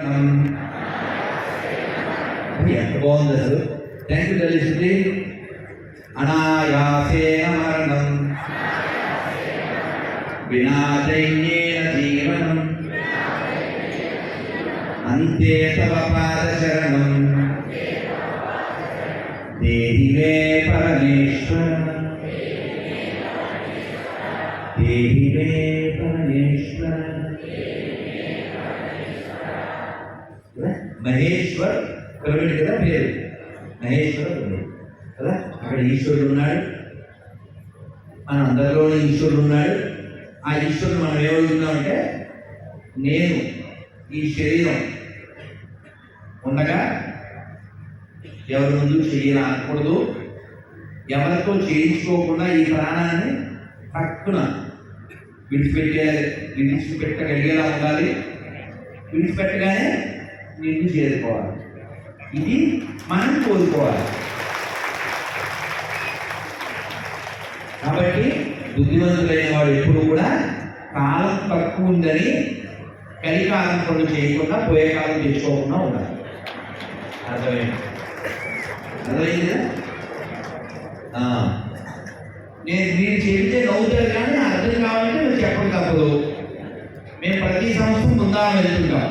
We have to go on the route. Thank you, Dalishti. Anayasena Maranam. Vinajayena Jivanam. Ante Tava Pada Charanam. Dehi Me Parameshwara. Dehi Me Maheshwar pyramid కదా పేరు? మహేశ్వర కదా? అక్కడ ఈశ్వరుడు ఉన్నాడు. మన అందరిలోనే ఈశ్వరుడు ఉన్నాడు. ఆ ఈశ్వరుడు మనం ఏమడుగుతున్నామంటే నేను ఈ శరీరం ఉండగా ఎవరి ముందు చేయకూడదు ఎవరితో చేయించుకోకుండా ఈ ప్రాణాన్ని పక్కన విడిచిపెట్టే విడిచిపెట్టగలిగేలా ఉండాలి. విడిచిపెట్టగానే నిన్ను చేరుకోవాలి. ఇది మనం కోరుకోవాలి కాబట్టి బుద్ధిమంతులైన వాడు ఎప్పుడు కూడా కాలం తక్కువ ఉందని కలికాలం పనులు చేయకుండా పోయే కాలం చేసుకోకుండా ఉండాలి. అర్థమైంది? అర్థమైందా? నేను మీరు చెబితే నవ్వుతారు కానీ అర్థం కావాలంటే మీరు చెప్పడం తప్పదు మేము ప్రతి సంవత్సరం ముందా వెళ్తుంటాం.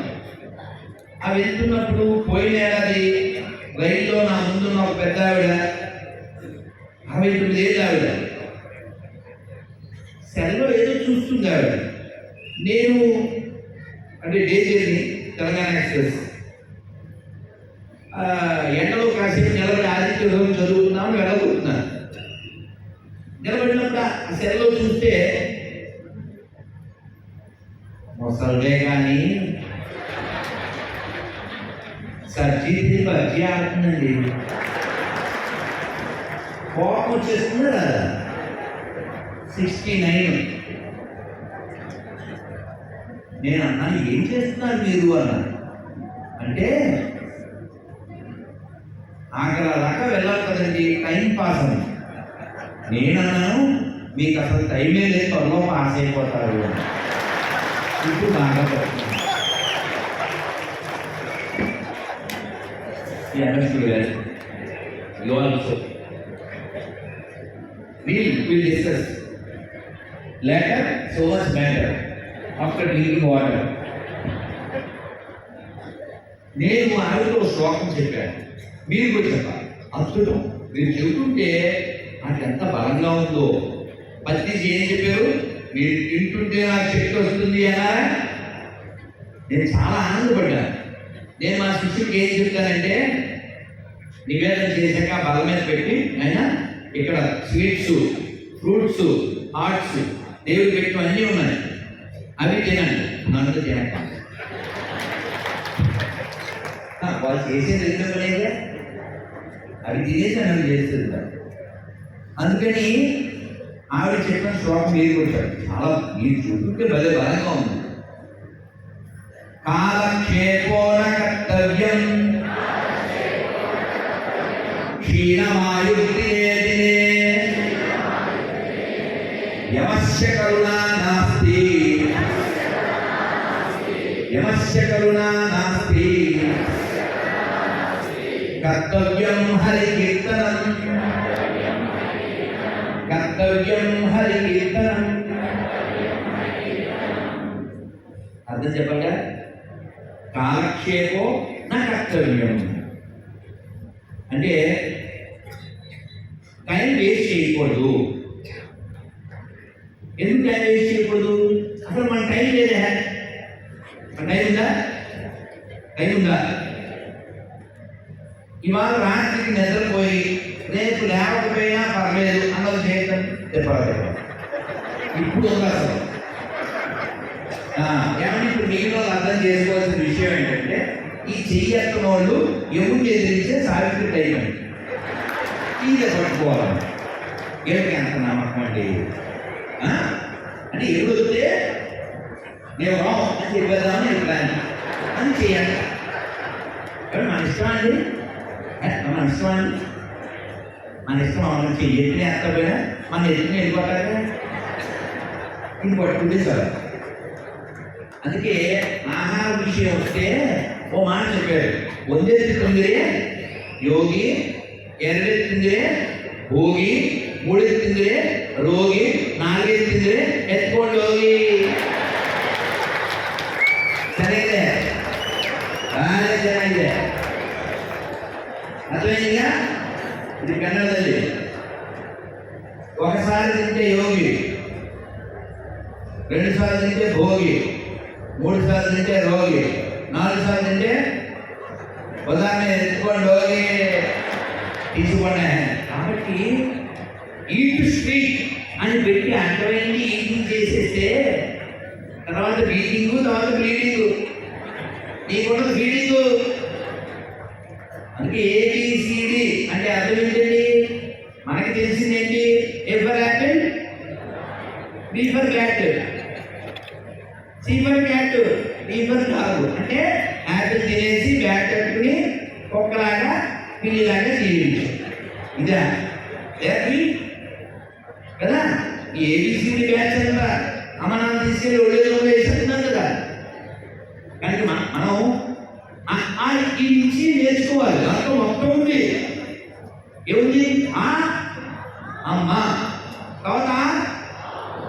ఆ వెళ్తున్నప్పుడు పోయిన ఏడాది రైల్లో నా ముందున్న ఒక పెద్ద ఆవిడ అరవై తొమ్మిది ఏళ్ళు ఆవిడ. సెల్లో ఏదో చూస్తుంది ఆవిడ. నేను అంటే డే జర్నీ తెలంగాణ ఎక్స్ప్రెస్. ఎండలో కాసేపు నిలబడి ఆదిత్య హృదయం చదువుతున్నాను వెళ్ళబోతున్నాను నిలబడినప్పుడు ఆ సెల్లో చూస్తే మొసలుడే కానీ సర్జీ బజ్జీ ఆడుతుందండి కోపం వచ్చేస్తుంది కదా సిక్స్టీ నైన్. నేను అన్నాను ఏం చేస్తున్నారు మీరు? అన్న. అంటే ఆఖరి దాకా వెళ్ళాలి కదండి టైం పాస్ అని. నేను అన్నాను మీకు అసలు టైమే లేదు త్వరలో పాస్ అయిపోతారు. ఇప్పుడు బాగా పడుతుంది You understood well. You also. We'll, we'll discuss. Later, so much better. After drinking water. నేను ఆవిడతో శ్లోకం చెప్పాను మీరు కూడా చెప్పాలి అద్భుతం మీరు చెబుతుంటే నాకు ఎంత బలంగా ఉందో పత్రిక ఏం చెప్పారు మీరు తింటుంటే నాకు శక్తి వస్తుంది అనా నేను చాలా ఆనందపడ్డాను నేను మా శిష్యుడికి ఏం చెప్తానంటే నివేదన చేశాక బల మీద పెట్టి అయినా ఇక్కడ స్వీట్స్ ఫ్రూట్స్ హార్ట్స్ దేవుడు పెట్టు అన్నీ ఉన్నాయి. అవి తినండి. నన్ను తినక వాళ్ళు చేసేది ఎందుకు లేదా అవి తినేసి నన్ను చేస్తుంది అందుకని ఆవిడ చెప్పిన శ్లోకం మీరు కొట్టారు. చాలా మీరు చూస్తుంటే భలే బలంగా ఉంది. కాలక్షేపోన కర్తవ్యం. క్షీణమాయుక్తినే యమస్య కరుణా నాస్తి యమస్య కరుణా నాస్తి కర్తవ్యం హరి కీర్తనం కర్తవ్యం హరి కీర్తనం అర్థం చెప్పగా కాలక్షేపో నా కర్తవ్యం అంటే టైం వేస్ట్ చేయకూడదు. ఎందుకు టైం వేస్ట్ చేయకూడదు? అసలు మన టైం లేదా? మన టైం ఉందా? టైం ఉందా? ఇవాళ రాత్రికి నిద్రపోయి రేపు లేకపోయినా పర్లేదు అన్నది చేయటం చెప్పలేదు ఇప్పుడు ఉంది అసలు ఏమంటే ఇప్పుడు మిగిలిన వాళ్ళు అర్థం చేసుకోవాల్సిన విషయం ఏంటంటే ఈ చెయ్యి ఎత్తన వాళ్ళు ఎముడిని ఎదిరించే సావిత్రి టైం అండి క్లీన్ చేసి పట్టుకోవాలి వీళ్ళకి ఎంత నమ్మకం అండి? అంటే ఎరువు వస్తే మేము రాము అని చెప్పేదామని ప్లాన్ అని చేయాలి. కాబట్టి మన ఇష్టం అండి? మన ఇష్టం అండి? మన ఇష్టం మనం ఎత్తున ఎత్తపోయినా మన ఎత్తున వెళ్ళిపోతాక ఇది పట్టుకుంటే అందుకే ఆహార విషయం వస్తే ఓ మాట చెప్పాడు వందేసి తొమ్మిది యోగి ಎರಡೆತ್ತು ತಿಂದ್ರೆ ಹೋಗಿ ಮೂಳೆತ್ತು ತಿಂದ್ರೆ ರೋಗಿ ನಾಲ್ಗೆತ್ತು ತಿಂದ್ರೆ ಎತ್ಕೊಂಡು ಹೋಗಿ ಚೆನ್ನಾಗಿದೆ ಬಹಳ ಚೆನ್ನಾಗಿದೆ ಅಥವಾ ಈಗ ಇದು ಕನ್ನಡದಲ್ಲಿ ఒకసారి తింటే యోగి రెండు సార్లు తింటే భోగి మూడు సార్లు తింటే రోగి నాలుగు సార్లు తింటే ఉదాహరణ ఎత్తుకోండి రోగి తీసుకోండి కాబట్టి ఈటు స్వీట్ అని పెట్టి అర్థమైంది ఈటింగ్ చేసేస్తే తర్వాత బీటింగ్ తర్వాత బ్లీడింగ్. నీకున్నది బీడింగ్ అందుకే ఏబిసిడి అంటే అర్థం ఏంటండి మనకి తెలిసింది ఏంటి A for apple B for cat C for cat D for dog అంటే యాపిల్ తినేసి బ్యాట్ కట్టుకుని కుక్కలాగా పిల్లిలాగా జీవించు ఇదా హ్యాపీ కదా ఈ ఏబిసిడి బ్యాచ్ అంతా అమ్మ నాన్న తీసుకెళ్ళి ఒళ్ళేదో వేసుకుంటున్నాం కదా కనుక మన- మనం ఆ- ఆ ఈ నుంచి నేర్చుకోవాలి దాంట్లో మొత్తం ఉంది ఏముంది ఆ అమ్మ తర్వాత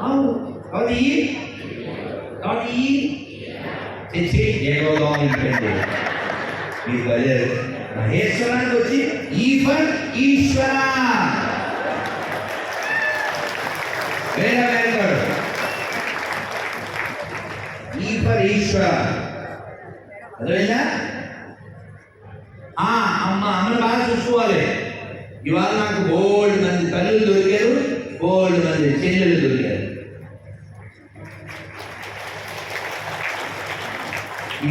అవు తర్వాత ఈ తర్వాత ఈ తెచ్చి ఏడవదాం ఏంటంటే ఈ బజర్ మహేశ్వరానికి వచ్చి ఈ ఈశ్వర. వేరే వేరే ఈ ఈశ్వర అర్థమైందా ఆ అమ్మ అమ్మను బాగా చూసుకోవాలి. ఇవాళ నాకు బోల్డ్ మంది తల్లులు దొరికారు బోల్డ్ మంది చెల్లెలు దొరికారు.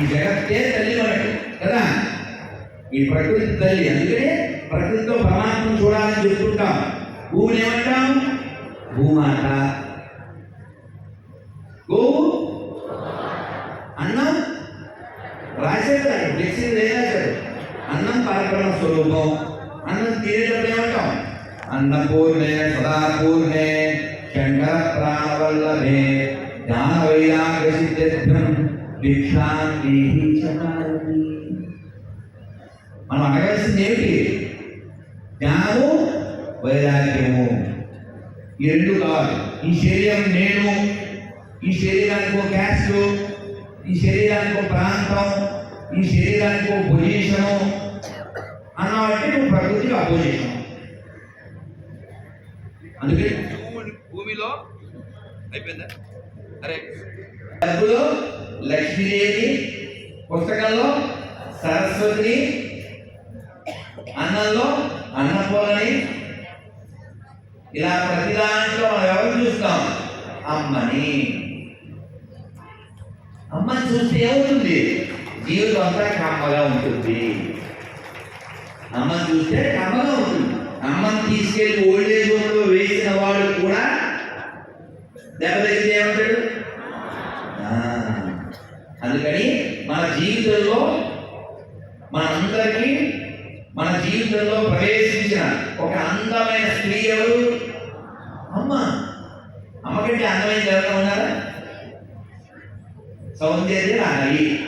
జగత్తే తల్లి మనకి కదా? ఈ ప్రకృతి తల్లి. అందుకనే ప్రకృతితో పరమాత్మను చూడాలని చెప్తుంటాం. భూమిని ఏమంటాం భూమాత. గోవు అన్నం? రాశాడు కదా ఫ్లెక్సీ రాశాడు అన్నం పరబ్రహ్మ స్వరూపం. అన్నం తినేటప్పుడు ఏమంటాం? అన్నపూర్ణే సదాపూర్ణే చండ ప్రాణవల్లభే జ్ఞాన వైరాగ్య సిద్ధ్యం భిక్షాంతి మనం అడగాల్సింది ఏమిటి? జ్ఞానము వైరాగ్యము. ఈ రెండు కావాలి. ఈ శరీరం నేను ఈ శరీరానికి ఒక క్యాస్ట్ ఈ శరీరానికి ఒక ప్రాంతం ఈ శరీరానికి ఒక పొజిషను అన్నవాటి నువ్వు ప్రకృతికి అపోజిషన్ అందుకే భూమిలో అయిపోయిందా? అరే. డబ్బులో లక్ష్మీదేవి పుస్తకంలో సరస్వతిని అన్నంలో అన్నపూర్ణని. ఇలా ప్రతి దాంట్లో మనం ఎవరు చూస్తాం? అమ్మని. అమ్మని చూస్తే ఏమవుతుంది? జీవితం అంతా కమ్మగా ఉంటుంది. అమ్మని చూస్తే కమ్మగా ఉంటుంది. అమ్మని తీసుకెళ్ళి ఓల్డేజ్ హోమ్లో వేసిన వాడు కూడా దెబ్బతగిలితే ఏమంటాడు? అందుకని మన జీవితంలో మనందరికీ మన జీవితంలో ప్రవేశించిన ఒక అందమైన స్త్రీ ఎవరు? అమ్మ. అమ్మకంటే అందమైన ఎవరైనా ఉన్నారా? సౌందర్య రాయి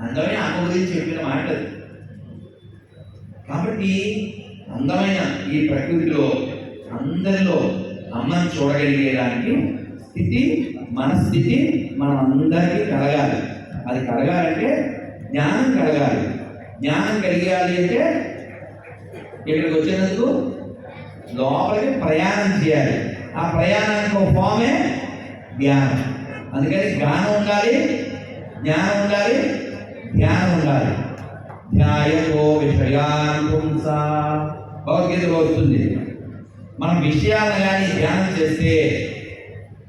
అందమైన అమ్మ గురించి చెప్పిన మాట కాబట్టి అందమైన ఈ ప్రకృతిలో అందరిలో అమ్మని చూడగలిగేదానికి స్థితి మనస్థితి మనం అందరికీ కలగాలి. అది కలగాలంటే జ్ఞానం కలగాలి. జ్ఞానం కలిగాలి అంటే ఇక్కడికి వచ్చినందుకు లోపలికి ప్రయాణం చేయాలి. ఆ ప్రయాణానికి ఒక ఫామే ధ్యానం. అందుకని జ్ఞానం ఉండాలి జ్ఞానం ఉండాలి ధ్యానం ఉండాలి. ధ్యాయతో విషయాన్ పుంస భగవద్గీతలో వస్తుంది మనం విషయాలను కానీ ధ్యానం చేస్తే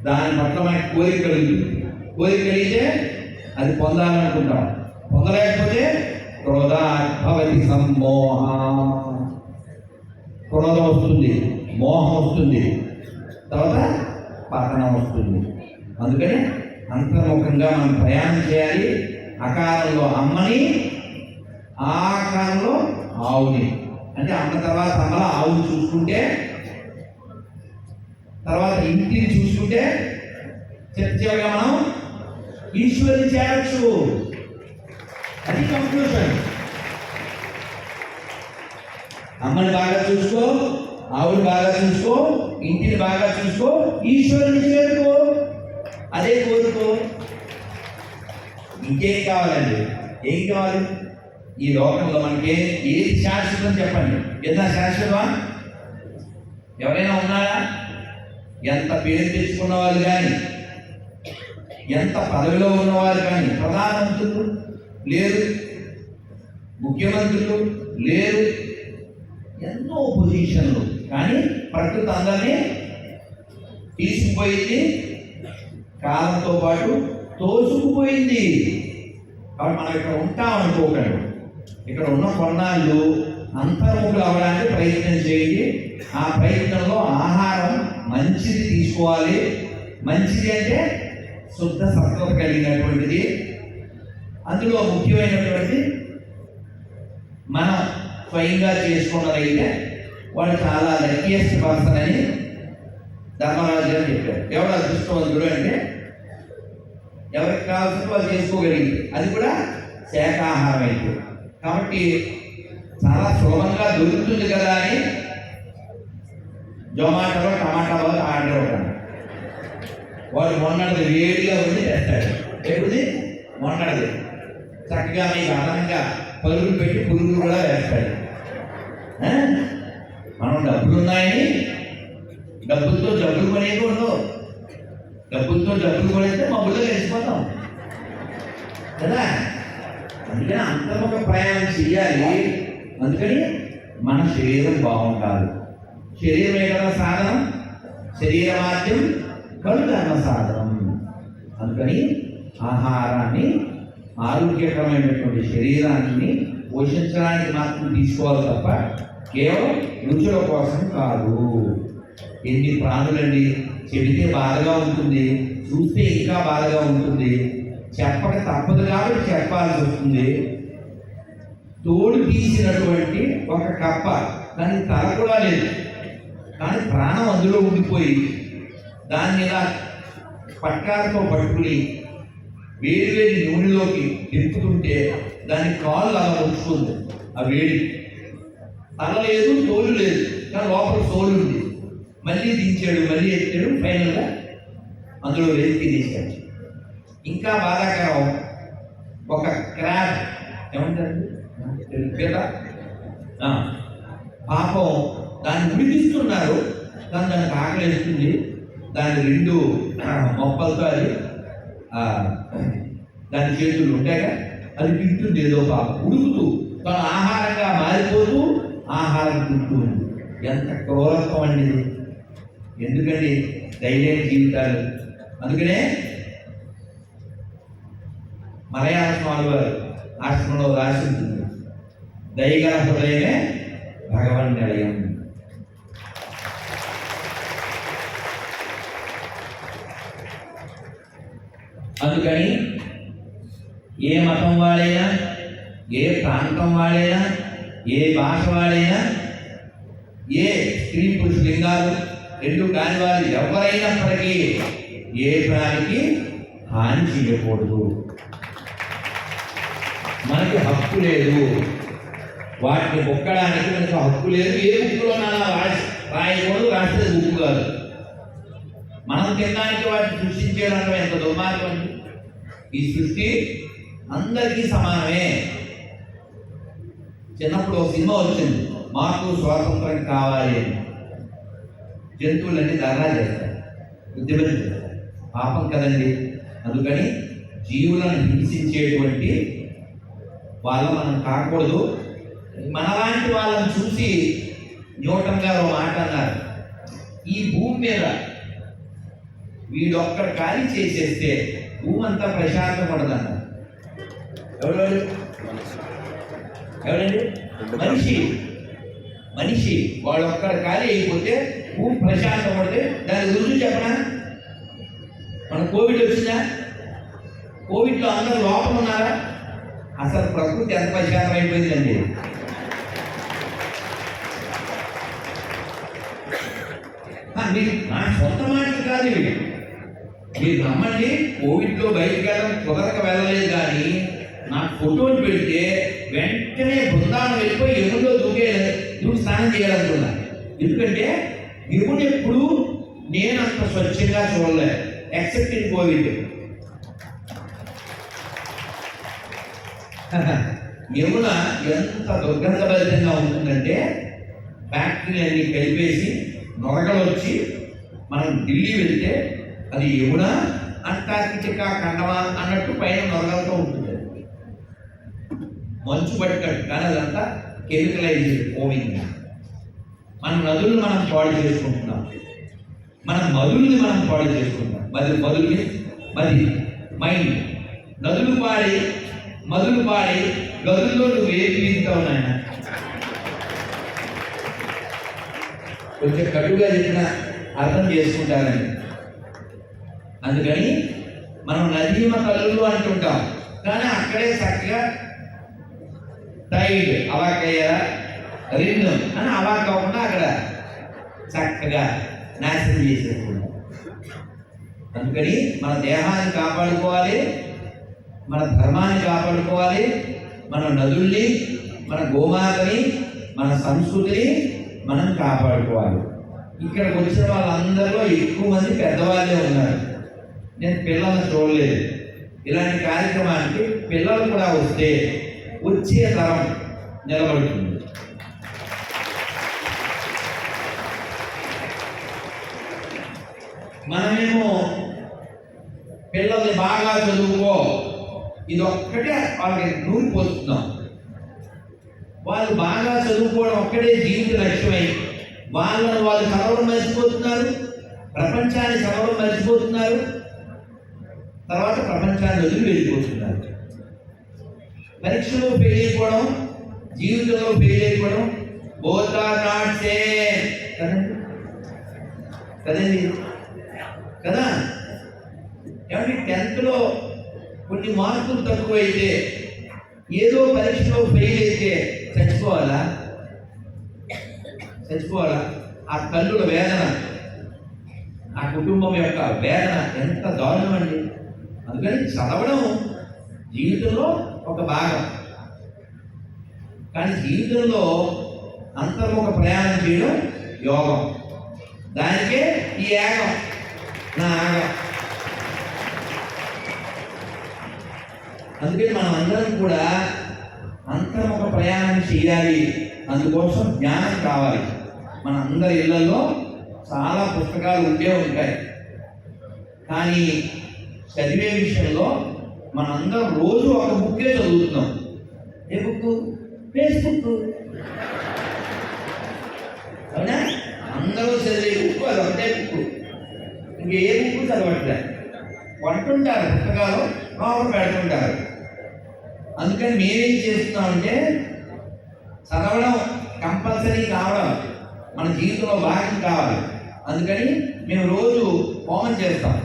దాని పట్ల మనకి కోరిక కలిగింది. కోరిక కలిగితే అది పొందాలనుకుంటాం. పొందలేకపోతే క్రోధాభవతి సమ్మోహ క్రోధం వస్తుంది మోహం వస్తుంది. తర్వాత పతనం వస్తుంది. అందుకని అంతర్ముఖంగా మనం ప్రయాణం చేయాలి. అకాలంలో అమ్మని ఆకారంలో ఆవుని. అంటే అమ్మ తర్వాత అమ్మలా ఆవుని చూసుకుంటే తర్వాత ఇంటిని చూసుకుంటే చివరిగా మనం ఈశ్వరుని చేరచ్చు. అది కంక్లూషన్ అమ్మని బాగా చూసుకో ఆవుని బాగా చూసుకో ఇంటిని బాగా చూసుకో ఈశ్వరుని చేరుకో. అదే కోరుకో. ఇంకేం కావాలండి? ఏం కావాలి? ఈ లోకంలో మనకి ఏది శాశ్వతం చెప్పండి. ఏదైనా శాశ్వతమా? ఎవరైనా ఉన్నారా? ఎంత పేరు తెచ్చుకున్న వాళ్ళు కానీ ఎంత పదవిలో ఉన్నవారు కానీ ప్రధానమంత్రులు లేరు ముఖ్యమంత్రులు లేరు ఎన్నో పొజిషన్లు కానీ ప్రకృతి అందరినీ తీసుకుపోయింది కాలంతో పాటు తోసుకుపోయింది. కాబట్టి మనం ఇక్కడ ఉంటాం అనుకోకండి. ఇక్కడ ఉన్న కొన్నాళ్ళు అంతర్ముఖులు అవ్వడానికి ప్రయత్నం చేయండి. ఆ ప్రయత్నంలో ఆహారం మంచిది తీసుకోవాలి. మంచిది అంటే శుద్ధ సత్వం కలిగినటువంటిది. అందులో ముఖ్యమైనటువంటి మనం స్వయంగా చేసుకున్నదైతే వాడు చాలా లక్కీయెస్ట్ పర్సన్ అని ధర్మరాజు గారు చెప్పారు. ఎవరు అదృష్టవంతుడు అంటే ఎవరికి కావాల్సిన వాళ్ళు చేసుకోగలిగింది అది కూడా శాఖాహారం అయితే కాబట్టి చాలా సులభంగా దొరుకుతుంది కదా అని జొమాటోలో టమాటాలో ఆర్డర్ ఇవ్వడం వాడు మొన్నటిది వేడిగా ఉండి తెస్తాడు ఎప్పుడు మొన్నటిది. చక్కగా మీకు అదనంగా పరుగులు పెట్టి పురుగులు కూడా వేస్తాడు మనం డబ్బులు ఉన్నాయని డబ్బులతో జబ్బులు కొనేది ఉండవు. డబ్బులతో డబ్బులు కొనేస్తే ఊళ్ళో వేసిపోతాం. కదా? అందుకని అంతర్ముఖ ప్రయాణం చేయాలి. అందుకని మన శరీరం బాగుండాలి. శరీరమే కదా సాధనం శరీర మాధ్యం కలుగన్న సాధనం. అందుకని ఆహారాన్ని ఆరోగ్యకరమైనటువంటి శరీరాన్ని పోషించడానికి మాత్రం తీసుకోవాలి తప్ప కేవలం రుచుల కోసం కాదు. ఎన్ని ప్రాణులండి? చెబితే బాధగా ఉంటుంది చూస్తే ఇంకా బాధగా ఉంటుంది. చెప్పక తప్పదు కాబట్టి చెప్పాల్సి వస్తుంది. తోడు తీసినటువంటి ఒక కప్ప దాని తల కూడా లేదు. కానీ ప్రాణం అందులో ఉండిపోయి దాన్ని ఇలా పట్టాలతో పట్టుకుని వేడి వేడి నూనెలోకి దింపుతుంటే దాని కాళ్ళు అలా ఉంచుతుంది ఆ వేడి. తల లేదు తోలు లేదు. కానీ లోపల తోలు ఉంది. మళ్ళీ దించాడు మళ్ళీ ఎత్తాడు ఫైనల్గా అందులో వేసి తీశాడు ఇంకా బాధాకరం ఒక క్రాబ్ ఏమంటారు? కదా పాపం దాన్ని విడిపిస్తున్నారు కానీ దానికి ఆకలిస్తుంది దాని రెండు మొప్పలతో అది దాని చేతులు ఉంటాయిగా అది తింటుంది ఏదో ఒక ఉడుకుతూ తన ఆహారంగా మారిపోతూ ఆహారం తింటూ ఉంది. ఎంత క్రూరత్వం అండి ఇది. ఎందుకండి? జీవితాలు. అందుకనే మలయాళ స్వామి వారు ఆశ్రమంలో రాసి ఉంటుంది. హృదయమే భగవన్ నిలయం అందుకని ఏ మతం వాడైనా ఏ ప్రాంతం వాడైనా ఏ భాష వాడైనా ఏ స్త్రీ పురుష లింగాలు రెండు కాని వారు ఎవరైనప్పటికీ ఏ ప్రాణికి హాని చేయకూడదు. మనకి హక్కు లేదు. వాటిని ఒక్కడానికి మనకు హక్కు లేదు. ఏ బుక్కులో రాసి రాయకూడదు రాస్తే బుక్కు కాదు. మనం తినడానికి వాటిని సృష్టించడం ఎంత దుర్మార్గం ఈ సృష్టి అందరికీ సమానమే. చిన్నప్పుడు ఒక సినిమా వచ్చింది మాకు స్వాతంత్రం కావాలి అని. జంతువులన్నీ ధర్నా చేస్తారు ఉద్యమం పాపం కదండి. అందుకని జీవులను హింసించేటువంటి వాళ్ళ మనం కాకూడదు. మనలాంటి వాళ్ళని చూసి న్యూటన్ గారు మాట అన్నారు ఈ భూమి మీద వీడొక్కడ ఖాళీ చేసేస్తే భూమి అంతా ప్రశాంతపడదన్నారు ఎవరు ఎవరండి మనిషి. మనిషి. వాడు ఒక్కడ ఖాళీ అయిపోతే భూమి ప్రశాంతం పడితే దాని గురించి చెప్పనా? మన కోవిడ్ వచ్చిందా? కోవిడ్లో అందరూ లోపల ఉన్నారా? అసలు ప్రకృతి ఎంత ప్రశాంతం అయిపోయిందండి. మీరు నా సొంత మాటలు కాదు ఇవి. మీరు నమ్మండి కోవిడ్లో బయటికి వెళ్ళడం కుదరక వెళ్ళలేదు కానీ నాకు ఫోటోలు పెడితే వెంటనే బృందాన్ని వెళ్ళిపోయి ఎముడిలో దూకే దూడు స్నానం చేయాలనుకున్నా. ఎందుకంటే ఎముడు ఎప్పుడు నేను అంత స్వచ్ఛంగా చూడలేదు ఎక్సెప్ట్ ఇన్ కోవిడ్ యమున ఎంత దుర్గంధభరితంగా ఉంటుందంటే ఫ్యాక్టరీలన్నీ కలిపేసి నొరగలు వచ్చి మనం ఢిల్లీ వెళ్తే అది యమున అంటార్కిటికా ఖండమా అన్నట్టు పైన నొరగలతో ఉంటుంది. మంచు పట్టుకట్టు కానీ అదంతా కెమికలైజ్డ్ పోయింది మన నదులను మనం పాడు చేసుకుంటున్నాం. మన మధుల్ని మనం పాడు చేసుకుంటున్నాం. మరి మధుల్ని మది మైండ్. నదులు పాడి మధులు పాడి గదుల్లో నువ్వు ఏది వింటావు నాయన? కొంచెం కటుగా చెప్పిన అర్థం చేసుకుంటారని. అందుకని మనం నదీమ తల్లులు అంటుంటాం. కానీ అక్కడే చక్కగా టైడ్ అవాకయ్యారా రిన్ను అని అవాక్ కాకుండా అక్కడ చక్కగా నాశనం చేసేసుకుంటాం అందుకని మన దేహాన్ని కాపాడుకోవాలి మన ధర్మాన్ని కాపాడుకోవాలి మన నదుల్ని మన గోమాతని మన సంస్కృతిని మనం కాపాడుకోవాలి. ఇక్కడికి వచ్చిన వాళ్ళందరిలో ఎక్కువ మంది పెద్దవాళ్ళే ఉన్నారు. నేను పిల్లల్ని చూడలేదు. ఇలాంటి కార్యక్రమానికి పిల్లలు కూడా వస్తే వచ్చే తరం నిలబడుతుంది. మనమేమో పిల్లల్ని బాగా చదువుకో ఇది ఒక్కటే వాళ్ళకి నూరిపోతున్నాం వాళ్ళు బాగా చదువుకోవడం ఒక్కడే జీవిత లక్ష్యమై. వాళ్ళని వాళ్ళు చదవడం మర్చిపోతున్నారు ప్రపంచాన్ని చదవడం మర్చిపోతున్నారు తర్వాత ప్రపంచాన్ని వదిలి వెళ్ళిపోతున్నారు పరీక్షలో ఫెయిల్ అయిపోవడం జీవితంలో ఫెయిల్ అయిపోవడం బోత్ ఆర్ నాట్ సేమ్ కదండి? కదండి? కదా? ఏమంటే టెన్త్లో కొన్ని మార్కులు తక్కువైతే ఏదో పరీక్షలో ఫెయిల్ అయితే చచ్చిపోవాలా? చచ్చిపోవాలా? ఆ తల్లుల వేదన ఆ కుటుంబం యొక్క వేదన ఎంత దారుణం అండి అందుకని చదవడం జీవితంలో ఒక భాగం. కానీ జీవితంలో అంతర్ముఖ ప్రయాణం చేయడం యోగం. దానికే ఈ యాగం నా యాగం. అందుకని మనం అందరం కూడా అంతర్ముఖ ప్రయాణం చేయాలి. అందుకోసం జ్ఞానం కావాలి. మన అందరి ఇళ్ళలో చాలా పుస్తకాలు ఉండే ఉంటాయి. కానీ చదివే విషయంలో మనందరం రోజు ఒక బుక్కే చదువుతున్నాం. ఏ బుక్ ఫేస్బుక్ అవునా? అందరూ చదివే బుక్ అది ఒకటే బుక్ ఇంకే ఏ బుక్ చదవట్లే. కొంటుంటారు పుస్తకాలు లోపల పెడుతుంటారు. అందుకని మేమేం చేస్తున్నామంటే చదవడం కంపల్సరీ కావడం మన జీవితంలో భాగం కావాలి. అందుకని మేము రోజు హోమం చేస్తాం.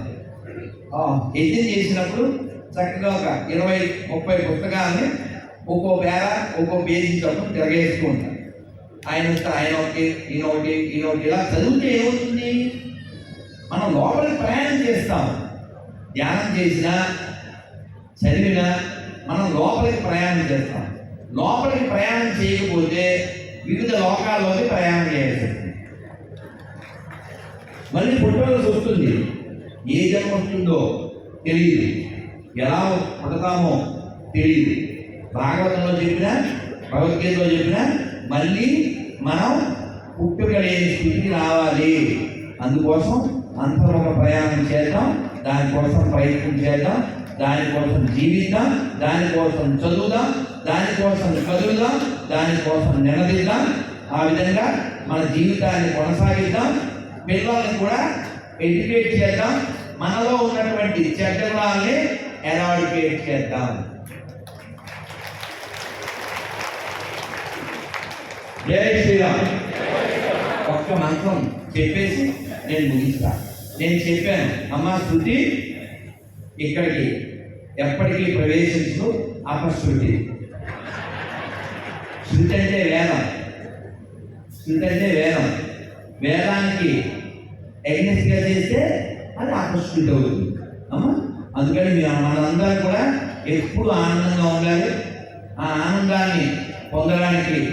యజ్ఞం చేసినప్పుడు చక్కగా ఒక ఇరవై ముప్పై పుస్తకాలని ఒక్కో పేర ఒక్కో పేజీ చొప్పున తిరగేస్తూ ఆయన ఆయన ఒకటి ఈయన ఒకటి ఈయన ఒకటి. ఇలా చదివితే ఏమవుతుంది? మనం లోపలికి ప్రయాణం చేస్తాం. ధ్యానం చేసినా చదివినా మనం లోపలికి ప్రయాణం చేస్తాం. లోపలికి ప్రయాణం చేయకపోతే వివిధ లోకాల్లోకి ప్రయాణం చేయాల్సి వస్తుంది మళ్ళీ పుట్టవలసి వస్తుంది. ఏ జన్మ వస్తుందో తెలియదు. ఎలా పుడతామో తెలియదు. భాగవతంలో చెప్పినా భగవద్గీతలో చెప్పినా మళ్ళీ మనం పుట్టుక లేని స్థితికి రావాలి. అందుకోసం అంతర్ముఖ ప్రయాణం చేద్దాం. దానికోసం ప్రయత్నం చేద్దాం. దానికోసం జీవిద్దాం. దానికోసం చదువుదాం. దానికోసం కదులుదాం. దానికోసం నిలదీద్దాం ఆ విధంగా మన జీవితాన్ని కొనసాగిద్దాం. పిల్లల్ని కూడా ఎడ్యుకేట్ చేద్దాం. మనలో ఉన్నటువంటి చెడ్డ గుణాలని ఎరాడికేట్ చేద్దాం. జై శ్రీరామ్. ఒక్క మంత్రం చెప్పేసి నేను ముగిస్తా. నేను చెప్పాను అమ్మ శృతి ఇక్కడికి ఎప్పటికీ ప్రవేశించు అపశృతి. శృతి అంటే వేదం. శృతి అంటే వేదం. వేదానికి ఎగ్నెస్ట్గా చేస్తే అది అపశృతి అవుతుంది అమ్మా అందుకని మీరు మనందరం కూడా ఎప్పుడు ఆనందంగా ఉండాలి. ఆ ఆనందాన్ని పొందడానికి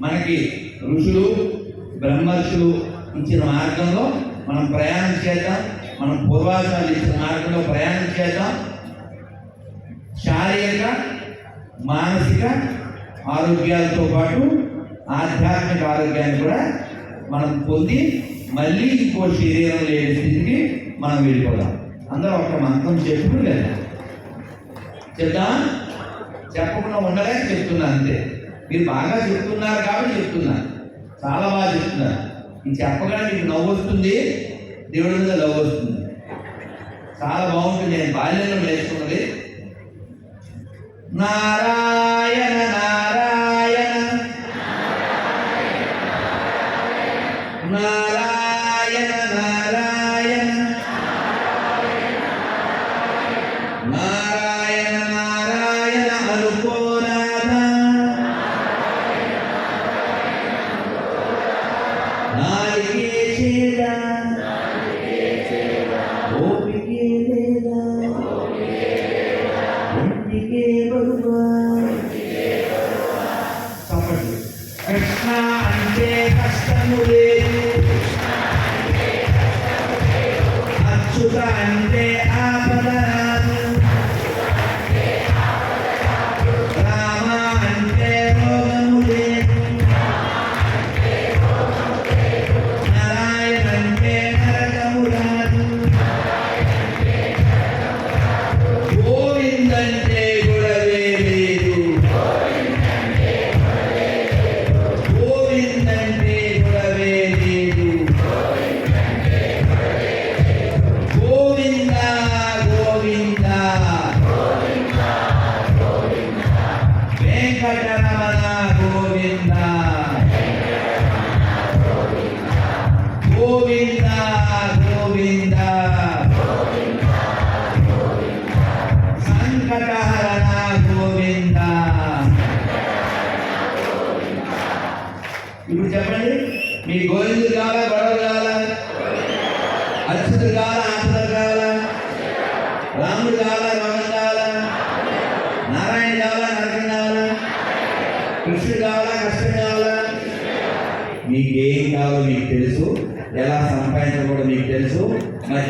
మనకి ఋషులు బ్రహ్మర్షులు ఇచ్చిన మార్గంలో మనం ప్రయాణం చేద్దాం. మనం పూర్వాచారులు ఇచ్చిన మార్గంలో ప్రయాణం చేద్దాం. శారీరక మానసిక ఆరోగ్యాలతో పాటు ఆధ్యాత్మిక ఆరోగ్యాన్ని కూడా మనం పొంది మళ్ళీ ఇంకో శరీరం లేని స్థితికి మనం వెళ్ళిపోదాం. అందరూ ఒక మంత్రం చెప్పుడు వెళ్దాం చెప్దాం? చెప్పకుండా ఉండలేక చెప్తున్నాను అంతే. మీరు బాగా చెప్తున్నారు కాబట్టి చెప్తున్నాను చాలా బాగా చెప్తున్నారు. ఇది చెప్పగానే మీకు నవ్వు వస్తుంది దేవుడి మీద లవ్ వస్తుంది. చాలా బాగుంటుంది. నేను బాల్యంలో నేర్చుకున్నది. నారాయణ నారాయణ.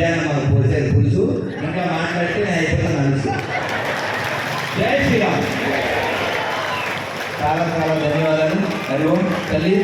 మధ్యాహ్నం మాకు పోసేది పులుసు ఇంకా మాట్లాడితే నేను అయిపోతాను తెలుసు జై శ్రీరామ్. చాలా చాలా ధన్యవాదాలు. హరి ఓం తల్లి.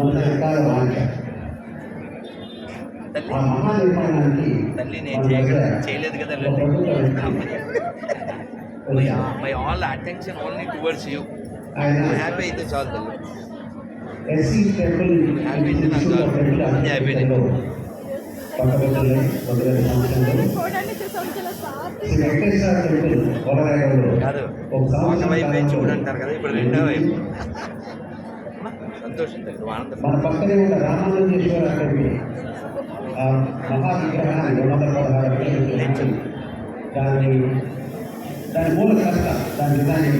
మన సర్కారు వాంఛ ఆ మహానిర్మాణానికి తల్లి మన నేను చేయగల దగ్గర చేయలేదు కదా ఒక ప్రభుత్వ మై వ్యక్తి my all attention only towards you ఆయన హ్యాపీ అయితే చాలు తల్లి ఎస్సీ టెంపుల్ హ్యాపీ అయితే నాకు చాలు అదే హ్యాపీ కాదు. ఒక వైపు కాలంలో చూడంటారు కదా ఇప్పుడు రెండో వైపు. సంతోషం ఆనందం మన పక్కనే ఉన్న రామానుజేశ్వర టెంపుల్ ఆ మహా విగ్రహాన్ని రెండు వందల పదహారు అడుగులు ఎత్తున దాని దాని మూల కర్త దాని దాని